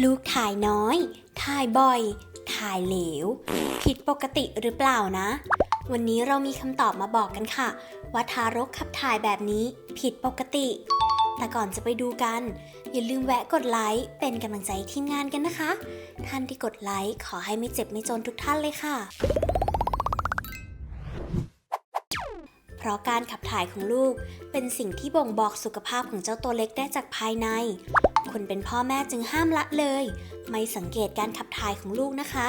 ลูกถ่ายน้อย ถ่ายบ่อย ถ่ายเหลว ผิดปกติหรือเปล่านะ วันนี้เรามีคำตอบมาบอกกันค่ะ ว่าทารกขับถ่ายแบบนี้ผิดปกติ แต่ก่อนจะไปดูกัน อย่าลืมแวะกดไลค์เป็นกำลังใจทีมงานกันนะคะ ท่านที่กดไลค์ขอให้ไม่เจ็บไม่จนทุกท่านเลยค่ะ เพราะการขับถ่ายของลูกเป็นสิ่งที่บ่งบอกสุขภาพของเจ้าตัวเล็กได้จากภายใน คนเป็นพ่อแม่จึงห้ามละเลย ไม่สังเกตการขับถ่ายของลูกนะคะ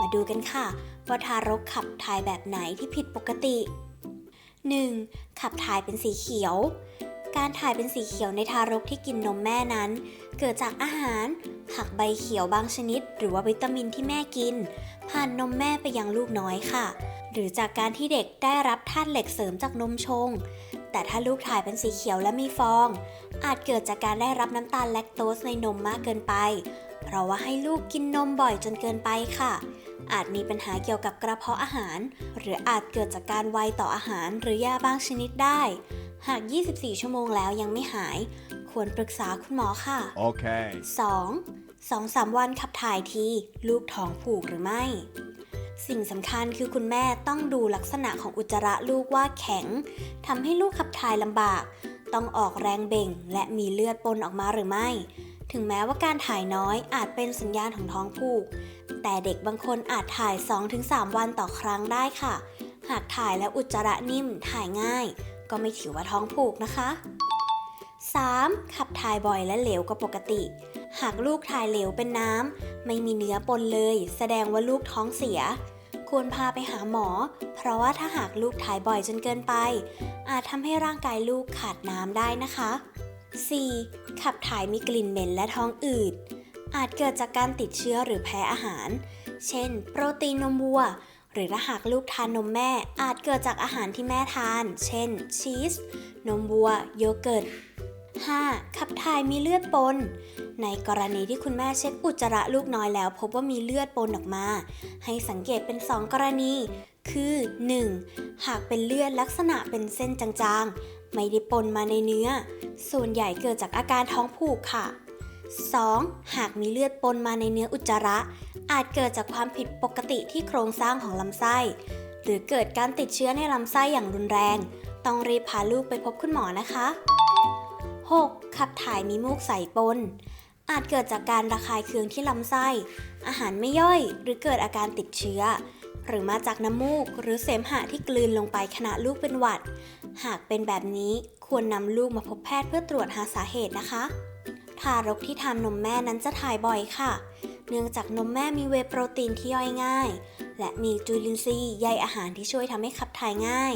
มาดูกันค่ะ ว่าทารกขับถ่ายแบบไหนที่ผิดปกติ 1. ขับถ่ายเป็นสีเขียว การถ่ายเป็นสีเขียวในทารกที่กินนมแม่นั้น เกิดจากอาหาร ผักใบเขียวบางชนิด หรือว่าวิตามินที่แม่กิน ผ่านนมแม่ไปยังลูกน้อยค่ะ หรือจากการที่เด็กได้รับธาตุเหล็กเสริมจากนมชง แต่ถ้าลูกถ่ายเป็นสีเขียวและมีฟอง อาจเกิดจากการได้รับน้ำตาลแลคโตสในนมมากเกินไป เพราะว่าให้ลูกกินนมบ่อยจนเกินไปค่ะ อาจมีปัญหาเกี่ยวกับกระเพาะอาหาร หรืออาจเกิดจากการไวต่ออาหารหรือยาบางชนิดได้ หาก 24 ชั่วโมงแล้วยังไม่หาย ควรปรึกษาคุณหมอค่ะ Okay. 2. 2 3 วันขับถ่ายที ลูกท้องผูกหรือไม่ สิ่งสำคัญคือคุณแม่ต้องดูลักษณะของอุจจาระลูกว่าแข็งทำให้ลูกขับถ่ายลำบาก ต้องออกแรงเบ่ง และมีเลือดปนออกมาหรือไม่ ถึงแม้ว่าการถ่ายน้อยอาจเป็นสัญญาณของท้องผูก แต่เด็กบางคนอาจถ่าย 2-3 วันต่อครั้งได้ค่ะ หากถ่ายและอุจจาระนิ่มถ่ายง่าย ก็ไม่ถือว่าท้องผูกนะคะ 3. ขับถ่ายบ่อยและเหลวกว่าปกติ หากลูกถ่ายเหลวเป็นน้ำไม่มีเนื้อปนเลย แสดงว่าลูกท้องเสีย ควรพาไปหาหมอ เพราะว่าถ้าหากลูกถ่ายบ่อยจนเกินไป อาจทำให้ร่างกายลูกขาดน้ำได้นะคะ 4. ขับถ่ายมีกลิ่นเหม็นและท้องอืด อาจเกิดจากการติดเชื้อหรือแพ้อาหาร เช่น โปรตีนนมวัว หรือถ้าหากลูกทานนมแม่ อาจเกิดจากอาหารที่แม่ทาน เช่น ชีส นมวัว โยเกิร์ต 5. ขับถ่ายมีเลือดปน ในกรณีที่คุณแม่เช็คอุจจาระลูกน้อยแล้ว พบว่ามีเลือดปนออกมา ให้สังเกตเป็น 2 กรณี คือ 1. หากเป็นเลือดลักษณะเป็นเส้นจางๆ ไม่ได้ปนมาในเนื้อ ส่วนใหญ่เกิดจากอาการท้องผูกค่ะ 2. หากมีเลือดปนมาในเนื้ออุจจาระ อาจเกิดจากความผิดปกติที่โครงสร้างของลำไส้ หรือเกิดการติดเชื้อในลำไส้อย่างรุนแรง ต้องรีบพาลูกไปพบคุณหมอนะคะ 6. ขับถ่ายมีมูกใสปน อาจเกิดจากการระคายเคืองที่ลำไส้ อาหารไม่ย่อย หรือเกิดอาการติดเชื้อ หรือมาจากน้ำมูกหรือเสมหะที่กลืนลงไปขณะลูกเป็นหวัด หากเป็นแบบนี้ควรนำลูกมาพบแพทย์เพื่อตรวจหาสาเหตุนะคะ ทารกที่ทานนมแม่นั้นจะถ่ายบ่อยค่ะ เนื่องจากนมแม่มีเวโปรตีนที่ย่อยง่าย และมีจุลินทรีย์ใยอาหารที่ช่วยทำให้ขับถ่ายง่าย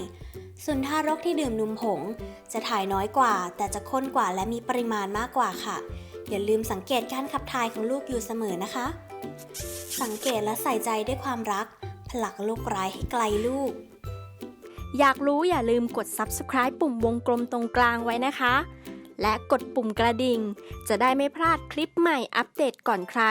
ส่วนทารกที่ดื่มนมผง จะถ่ายน้อยกว่า แต่จะข้นกว่าและมีปริมาณมากกว่าค่ะ อย่าลืมสังเกตการขับถ่ายของลูกอยู่เสมอนะคะ สังเกตและใส่ใจด้วยความรัก ผลักโรคร้ายให้ไกลลูก อยากรู้อย่าลืมกด subscribe ปุ่มวงกลมตรงกลางไว้นะคะ และกดปุ่มกระดิ่ง จะได้ไม่พลาดคลิปใหม่อัปเดตก่อนใคร